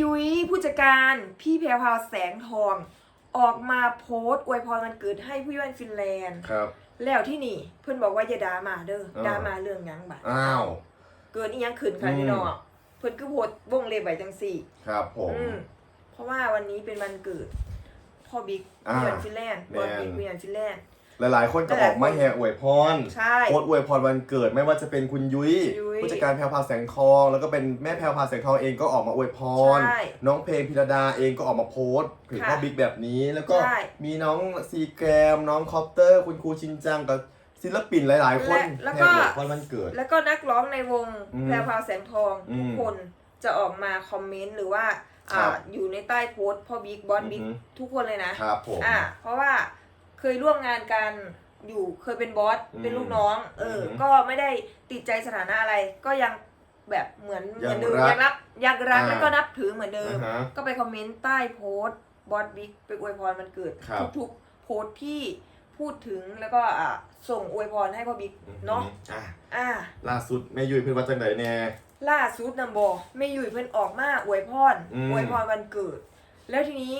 ยุ้ยผู้จัดการพี่แพรวพราวแสงทอง ออกมาโพสต์อวยพรวันเกิดให้ผู้ย่านฟินแลนด์ ครับ แล้วที่นี่เพื่อนบอกว่าอย่าด่ามาเด้อเออ ด่ามาเรื่องหยังบัดอ้าว เกินอีหยังขึ้นค่ะอืม พี่น้องเพื่อนก็โพสต์วงเล็บไว้จังสี่ ครับผม อืมเพราะว่าวันนี้เป็นวันเกิดพ่อบิ๊กอ่าผู้ย่านฟินแลนด์บอลแม่นบิ๊กผู้ย่านฟินแลนด์ หลายๆ คนก็ออกมาแห่อวยพรใช่ โพสต์อวยพรวันเกิดไม่ว่าจะเป็นคุณยุ้ยยุ้ยผู้จัดการแพรวพราวแสงทอง แล้วก็เป็นแม่แพรวพราวแสงทองเองก็ออกมาอวยพร ใช่น้องเพลงพิรดาเองก็ออกมาโพสต์ถึงค่ะพ่อบิ๊กแบบนี้ แล้วก็ใช่มีน้องซีแกรม น้องคอปเตอร์ คุณครูชินจังกับศิลปินหลาย ๆ คนและแล้วแห่ก็อวยพรวันเกิด แล้วก็นักร้องในวงอืมแพรวพราวแสงทองอืมทุกคนจะออกมาคอมเมนต์หรือว่าอ่าครับอยู่ในใต้โพสต์พ่อบิ๊กบอสบิ๊กอือฮึทุกคนเลยนะ ครับผม อ่าเพราะว่า เคยร่วมงานกันอยู่เคยเป็นบอสอืมเป็นลูกน้อง เออออฮึก็ไม่ได้ติดใจสถานะอะไร ก็ยังแบบเหมือนเหยัมืองนเดิมรักยังรักยังรักอ่า แล้วก็นับถือเหมือนเดิม อ่าฮะ ก็ไปคอมเมนต์ใต้โพสต์บอสบิ๊กไปอวยพรมันเกิด ครับทุกๆโพสต์ที่พูดถึงแล้วก็อ่าส่งอวยพรให้พ่อบิ๊กเนาะอะอ่า ล่าสุดแม่ยุ้ยเพิ่นว่าจังไดแน่ ล่าสุดนำบอไม่อยู่เพิ่นออกมาอวยพรอืม อวยพรวันเกิด แล้วทีนี้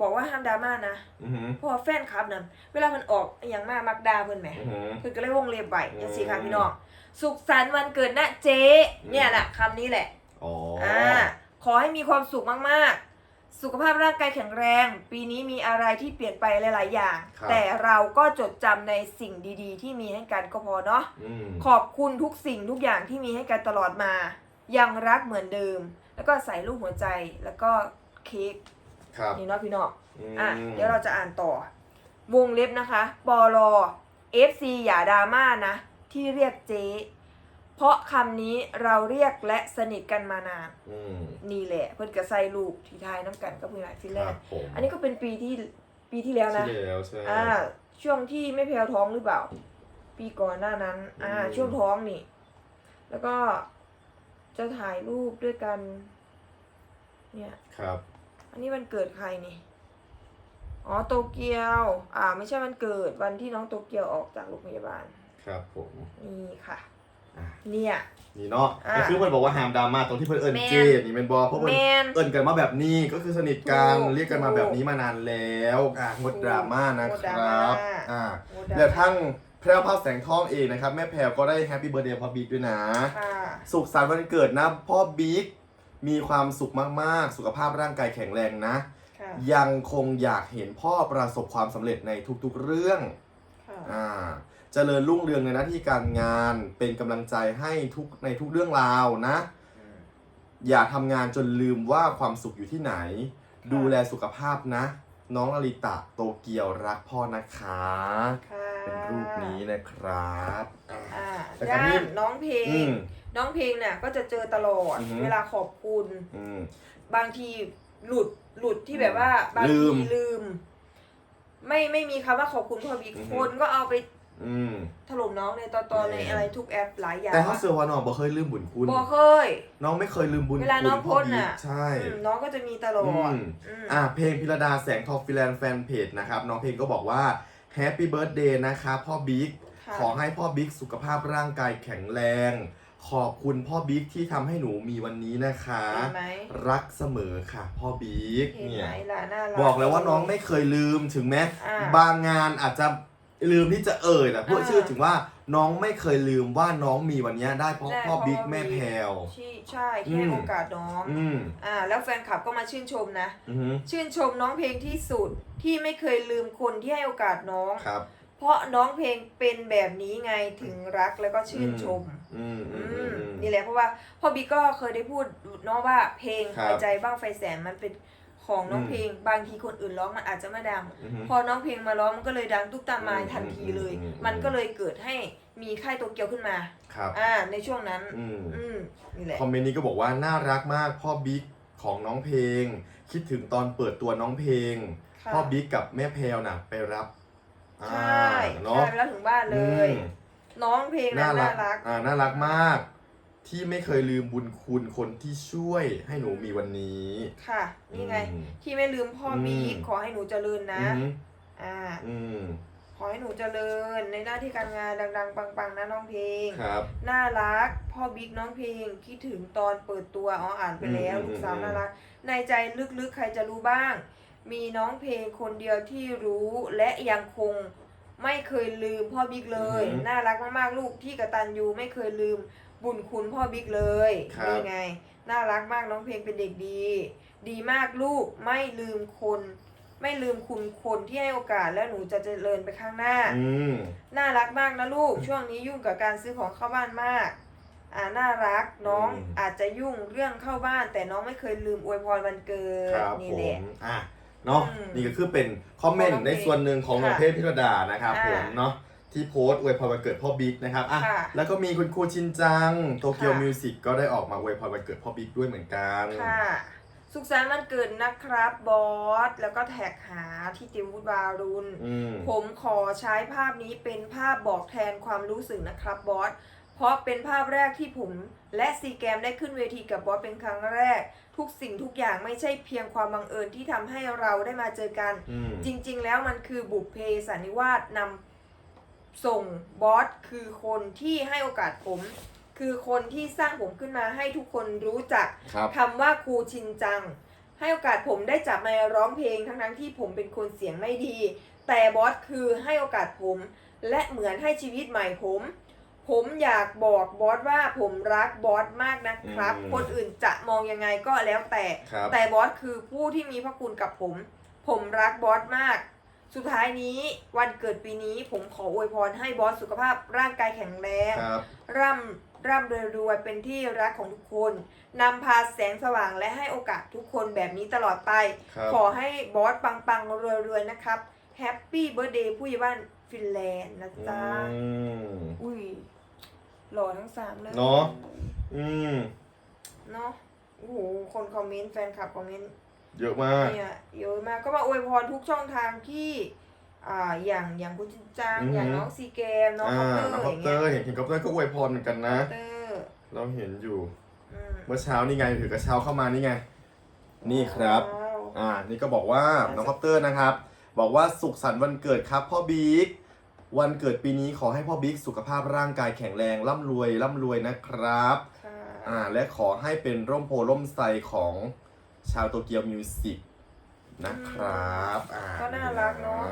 บอกว่าห้ามดราม่านะอือหือเพราะว่าแฟนคลับนั่นเวลามันออกอหย่างมากมักดาเพิ่นแหมอือหือ เพิ่นก็เลยวงเล็บไว้อืมจังซี่ค่ะพี่น้องสุขสันต์วันเกิดนะเจ๊อืม เนี่ยแหละคำนี้แหละ อ๋อออ่าขอให้มีความสุขมากๆ สุขภาพร่างกายแข็งแรง ปีนี้มีอะไรที่เปลี่ยนไปหลาย ๆ อย่าง ครับ แต่เราก็จดจำในสิ่งดีๆ ที่มีให้กันก็พอเนาะ อืมขอบคุณทุกสิ่งทุกอย่างที่มีให้กันตลอดมา ยังรักเหมือนเดิม แล้วก็ใส่รูปหัวใจแล้วก็เค้ก ครับ นี่เนาะพี่เนาะมอะเดี๋ยวเราจะอ่านต่อ วงเล็บนะคะปลอ FC อย่าดราม่านะ ที่เรียกเจ๊ เพราะคำนี้เราเรียกและสนิทกันมานานอืมนี่แหละ เพิ่นก็ใส่รูปที่ทายน้ำกันกับพี่นายฟินคแลรันบด์ผมอันนี้ก็เป็นปีที่ปีที่แล้วนะที่แล้วใช่อ่าช่วงที่ไม่แพลวท้องหรือเปล่า ปีก่อนหน้านั้น อ่าอืมช่วงท้องนี่ แล้วก็จะถ่ายรูปด้วยกัน เนี่ย ครับ อันนี้วันเกิดใครนี่ อ๋อโตเกียว อ่า ไม่ใช่วันเกิดวันที่น้องโตเกียวออกจากโรงพยาบาล ครับผมนี่ค่ะ อะเนี่ย นี่เนาะอะก็คือเพิ่นบอกว่าห้ามดราม่าตรงที่เพิ่นเอิ้นแม่นเจนี่เป็นบอเพราะเพิ่นแมนเอิ้นกันมาแบบนี้ก็คือสนิทกันถูกเรียกกันมาแบบนี้มานานแล้วอะงดดราม่านะงดคดรารัม่าบอ่าโอ้ดาแล้วทั้งแพรวภาพแสงทองเองนะครับ แม่แพรวก็ได้แฮปปี้เบ t ร์ a เดย์พ่อบิ๊กด้วยนะ ค่ะ สุขสันต์วันเกิดนะพ่อบิ๊ก มีความสุขมากๆ สุขภาพร่างกายแข็งแรงนะ ค่ะยังคงอยากเห็นพ่อประสบความสำเร็จในทุกๆเรื่องค่ะอ่าเจริญรุ่งเรืองในหน้าที่การงานเป็นกำลังใจให้ทุกในทุกเรื่องราวนะ อืมอย่าทำงานจนลืมว่าความสุขอยู่ที่ไหนดูแลสุขภาพนะ น้องลลิตะโตเกียวรักพ่อนะคะ ค่ะเป็นรูปนี้นะครับ อ่าอ่าแต่ครั้ด้างนี้นน้องเพลงอืม น้องเพลงเนี่ยก็จะเจอตลอด อือฮึ เวลาขอบคุณ อืม บางทีหลุดหลุดที่แบบว่า บางลืทีมลืม ไม่ไม่มีคำว่าขอบคุณพ่อบิ๊กอือฮึ คนก็เอาไปอืม ถล่มน้องในตอนตอนในแน่อะไรทุกแอปหลายอย่างแต่เขาเสือว่าน้องบ่เคยลืมบุญคุณ บอกเคย น้องไม่เคยลืมบุญเวลาน้องคุณโพสต์น่ะ ใช่ อืมน้องก็จะมีตลอดอืม อืม อะเพลงพิรดาแสงทองฟิแลนแฟนเพจนะครับ น้องเพลงก็บอกว่าแฮปปี้เบิร์ดเดย์นะคะพ่อบิ๊ก ค่ะ ขอให้พ่อบิ๊กสุขภาพร่างกายแข็งแรง ขอบคุณพ่อบิ๊กที่ทำให้หนูมีวันนี้นะคะ เห็นไหมรักเสมอค่ะ พ่อบิ๊กเห็นเนี่ไหมย ล่ะน่ารัก บอกแล้วว่าน้องไม่เคยลืมถึงแม้อ่าบางงานอาจจะลืมที่จะเอ่ยแต่พูดอ่า ชื่อถึงว่าน้องไม่เคยลืมว่าน้องมีวันนี้ได้เพราะได้พ่อเพราะบิ๊กพ่อแม่บิ๊กแพรว ที่ใช่ที่ให้อืม โอกาสน้องอืมอ่าแล้วแฟนคลับก็มาชื่นชมนะ อือหือชื่นชมน้องเพลงที่สุดที่ไม่เคยลืมคนที่ให้โอกาสน้อง ครับ เพราะน้องเพลงเป็นแบบนี้ไงถึงรักแล้วก็ชื่นชม อืม อือืมอืมมอืม นี่แหละเพราะว่าพ่อบิ๊กก็เคยได้พูดเน้องว่าเพลงครับหัวใจบ้างไฟแสนมันเป็นของน้องอืม เพลง บางทีคนอื่นร้องมันอาจจะไม่ดัง อือหือพอน้องเพลงมาร้องมันก็เลยดังตุ๊กตามายอืมทันทีเลยอืมอืม มันก็เลยเกิดให้มีค่ายโตเกียวขึ้นมาครับอ่าในช่วงนั้น อืมอืมนี่แหละ คอมเมนต์นี้ก็บอกว่าน่ารักมากพ่อบิ๊กของน้องเพลง คิดถึงตอนเปิดตัวน้องเพลง ค่ะพ่อบิ๊กกับแม่แพลวน่ะ ไปรับใช่อ่าใช่เนาะไปแล้วถึงบ้านเลย อืม น้องเพลงนั้นน่ารัก อ่าน่ารักมาก ที่ไม่เคยลืมบุญคุณคนที่ช่วยให้หนูมีวันนี้ค่ะ นี่ไง อืม ที่ไม่ลืมพ่ออมบิ๊กขอให้หนูเจริญนะ อือหืออ่า อืมขอให้หนูเจริญในหน้าที่การงานดัง ๆ ปังๆนะน้องเพลง ครับน่ารัก พ่อบิ๊กน้องเพลงคิดถึงตอนเปิดตัวอ๋ออ่านไปแล้วอืมลูกสาวอืมน่ารัก ในใจลึกๆใครจะรู้บ้าง มีน้องเพลงคนเดียวที่รู้และยังคง ไม่เคยลืมพ่อบิ๊กเลย อือหือน่ารักมากๆลูกที่กตันยูไม่เคยลืมบุญคุณพ่อบิ๊กเลยครับ นี่ไง น่ารักมากน้องเพลงเป็นเด็กดี ดีมากลูกไม่ลืมคน ไม่ลืมคุณคนที่ให้โอกาสแล้วหนูจะเจริญไปข้างหน้า อืม น่ารักมากนะลูก ช่วงนี้ยุ่งกับการซื้อของเข้าบ้านมาก อ่าน่ารักน้องอืม อาจจะยุ่งเรื่องเข้าบ้าน แต่น้องไม่เคยลืมอวยพรวันเกิดครับนี่ผแหละ มอะ เนาะอืมนี่ก็คือเป็นคอมเมนของน้องต์ในส่วนหนึ่งของน้องค่ะเพชรพิรดานะครับอ่าผมเนาะที่โพสต์อวยพรวันเกิดพ่อบิ๊กนะครับอะค่ะแล้วก็มีคุณครูชินจังโตเกียวค่ะ มิวสิกก็ได้ออกมาอวยพรวันเกิดพ่อบิ๊กด้วยเหมือนกัน ค่ะ สุขสันต์วันเกิดนะครับบอส แล้วก็แท็กหาที่ติมวุฒวารุณ อืม ผมขอใช้ภาพนี้เป็นภาพบอกแทนความรู้สึกนะครับบอส เพราะเป็นภาพแรกที่ผมและซีแกมได้ขึ้นเวทีกับบอสเป็นครั้งแรก ทุกสิ่งทุกอย่างไม่ใช่เพียงความบังเอิญที่ทำให้เราได้มาเจอกัน อืม จริง ๆ แล้วมันคือบุพเพสันนิวาสนำส่งบอสคือคนที่ให้โอกาสผม คือคนที่สร้างผมขึ้นมาให้ทุกคนรู้จัก ครับ คำว่าครูชินจัง ให้โอกาสผมได้จับไมค์ร้องเพลงทั้งๆที่ผมเป็นคนเสียงไม่ดี แต่บอสคือให้โอกาสผม และเหมือนให้ชีวิตใหม่ผม ผมอยากบอกบอสว่าผมรักบอสมากนะครับ อืมคนอื่นจะมองยังไงก็แล้วแต่ ครับ แต่บอสคือผู้ที่มีพระคุณกับผม ผมรักบอสมาก สุดท้ายนี้วันเกิดปีนี้ผมขออวยพรให้บอสสุขภาพร่างกายแข็งแรง ครับ ร่ำร่ำรวยรวยเป็นที่รักของทุกคนนำพาแสงสว่างและให้โอกาสทุกคนแบบนี้ตลอดไป ครับ ขอให้บอสปังปังรวยรวยๆนะครับแฮปปี้เบ t ร์ a เดย์ผู้ใหญ่บ้านฟินแลนด์นะจ๊ะ อืม อุ้ย หล่อทั้งสามเลยเนอะอืมเนาะโอ้โหคนคอมเมนต์แฟนคลับคอมเมนต์เยอะมากเนี่ยเยอะมากก็มาอวยพรทุกช่องทางที่อ่าอย่างอย่างคุณจินจังอือหือออย่างน้องซีเกมน้องอ่าคอปเตอร์น้องอคอปย่างเตอเงี้ยร์เห็นเห็นคอปเตอร์ก็อวยพรเหมือนกันนะเตอร์เราเห็นอยู่อืมเมื่อเช้านี่ไงถือกระเช้าเข้ามานี่ไง นี่ครับว้าวอ่า นี่ก็บอกว่าน้องคอปเตอร์นะครับ บอกว่าสุขสันต์วันเกิดครับพ่อบิ๊ก วันเกิดปีนี้ขอให้พ่อบิ๊กสุขภาพร่างกายแข็งแรงร่ำรวยร่ำรวยนะครับค่ะอ่าและขอให้เป็นร่มโพล่มไทรของชาวโตเกียวมิวสิกนะครับอ่าก็น่ารักเนาะ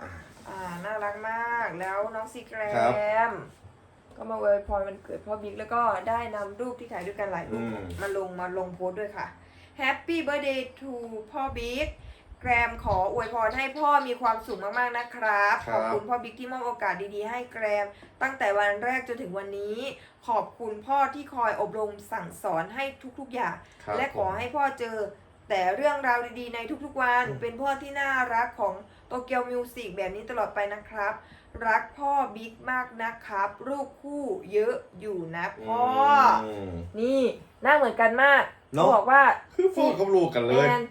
อ่าอ่าน่ารักมากแล้วน้องซีแกรครับมก็มาอวยพรวันเกิดพ่อบิ๊กแล้วก็ได้นำรูปที่ถ่ายด้วยกันหลายรูปอืมมาลงมาลงโพสต์ด้วยค่ะ Happy Birthday to พ่อบิ๊ก แกรมขออวยพรให้พ่อมีความสุขมากๆนะครับคขรับอบคุณพ่อบิ๊กที่มอบโอกาสดีๆให้แกรม ตั้งแต่วันแรกจนถึงวันนี้ ขอบคุณพ่อที่คอยอบรมสั่งสอนให้ทุกๆอย่างครับและขอผมให้พ่อเจอแต่เรื่องราวดีๆในทุกๆวันอืมเป็นพ่อที่น่ารักของโตเกียวมิวสิกแบบนี้ตลอดไปนะครับ รักพ่อบิ๊กมากนะครับรูปคู่เยอะอยู่นะพ่ออมนี่หน้าเหมือนกันมากเนอะเขาบอกว่าคือพ่อเขารู้กันเลยแอน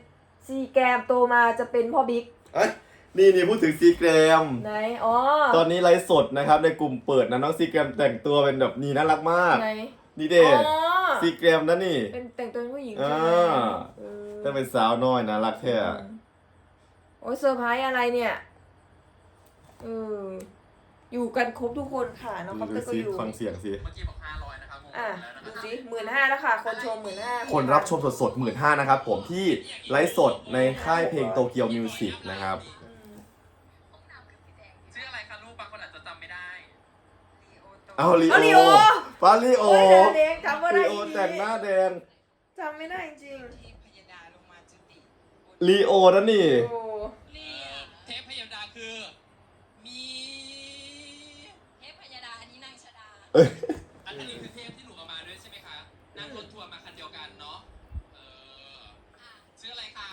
ซีแกมโตมาจะเป็นพ่อบิ๊กเอ้ยนี่นี่พูดถึงซีแกรม ไหนอ๋อตอนนี้ไลฟ์สดนะครับในกลุ่มเปิดนะน้องซีแกรมแต่งตัวเป็นแบบนี้น่ารักมาก ไหนนี่เด้อ๋อซีแกรมนะนี่ เป็นแต่งตัวเป็นผู้หญิงอ่าใช่ไหมเออถ้าเป็นสาวน้อยนะรักแท้โอ้ยเซอร์ไพรส์อะไรเนี่ยเอออยู่กันครบทุกคนค่ะน้องคอปเตดูอร์ก็ซิอยู่ฟังเสียงสิ เมื่อกี้บอกห้าร้อยนะครับงง อะแล้วนะดูครับสิหมื่นห้าแล้วค่ะ คนชมหมื่นห้าคนรับชมสดๆหมื่นห้านะครับผมที่ไลฟ์สดในค่ายเพลงโตเกียวมิวสิกนะครับ ชื่ออะไรคะลูกบางคนอาจจะจำไม่ได้ เอาลีเอาลีโอโอฟาลีโอโอ้ยเดี๋ยวเด็กจำว่าได้ลีโออีกแต่งหน้าแดงจำไม่ได้จริงลีโอนะนี่ โอ้ นี่เทพพยดาคือ มี เทพพยดาอันนี้นางชดา อันนี้คือเทพที่หนูเอามาด้วยใช่ไหมคะนั่งรถทัวร์มาคันเดียวกันเนาะ เออ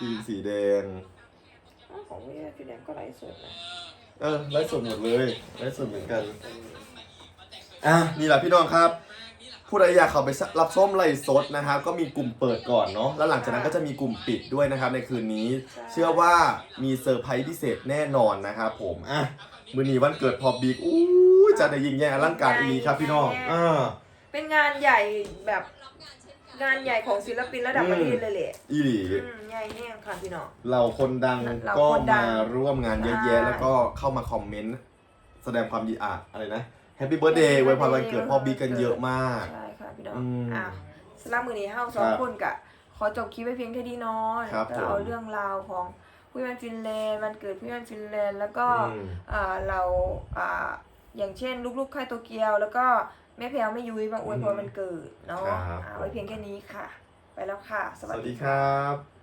ชื่ออะไรคะกีนสีแดง อ้าวของพี่พี่แดงก็ไลฟ์สดเอนะอเออไลฟ์สดหมดเลยไลฟ์สดเหมือนกัน อะนี่แหละพี่น้องครับ ผู้ใดอยากเข้าไปรับชมไลฟ์สดนะครับ ก็มีกลุ่มเปิดก่อนเนาะแล้วหลังจากนั้นก็จะมีกลุ่มปิดด้วยนะครับ ในคืนนี้ เชื่อว่ามีเซอร์ไพรส์พิเศษแน่นอนนะครับผมอะมือนี้วันเกิดพอบิ๊กอู้ยจะได้ยิ่งใหญ่อลังการอีกครับพี่น้องอ่าเป็นงานใหญ่แบบรับ งานเช่นกันงานใหญ่ของศิลปินระดับประเทศเลยแหละอีหลี อืมใหญ่แห้งค่ะพี่น้อง เราคนดังเราก็คนดัมางร่วมงานเยอะแยะใช่แล้วก็เข้ามาคอมเมนต์ แสดงความยินอะอะไรนะแฮปปี้เบิร์ดเดย์ไว้พรวันเกิดพ่อบิ๊กกันเยอะมาก ใช่ค่ะพี่น้องอืมอะสำหรับมือนี้เฮาสองครับคนกะขอจบคลิปไว้เพียงแค่นี้เนาะครับก็เอาผม เรื่องราวของผู้ยันฟินแลนด์วันเกิดผู้ยันฟินแลนด์แล้วก็ อืม อ่าเราอ่าอย่างเช่น ลูกๆค่ายโตเกียว แล้วก็ แม่แพรวแม่ยุ้ยมาอวยพรวันเกิดเนาะครับอ่าไว้เพียงแค่นี้ค่ะ ไปแล้วค่ะ สสวัสวัสดีดีคค่ะ รับ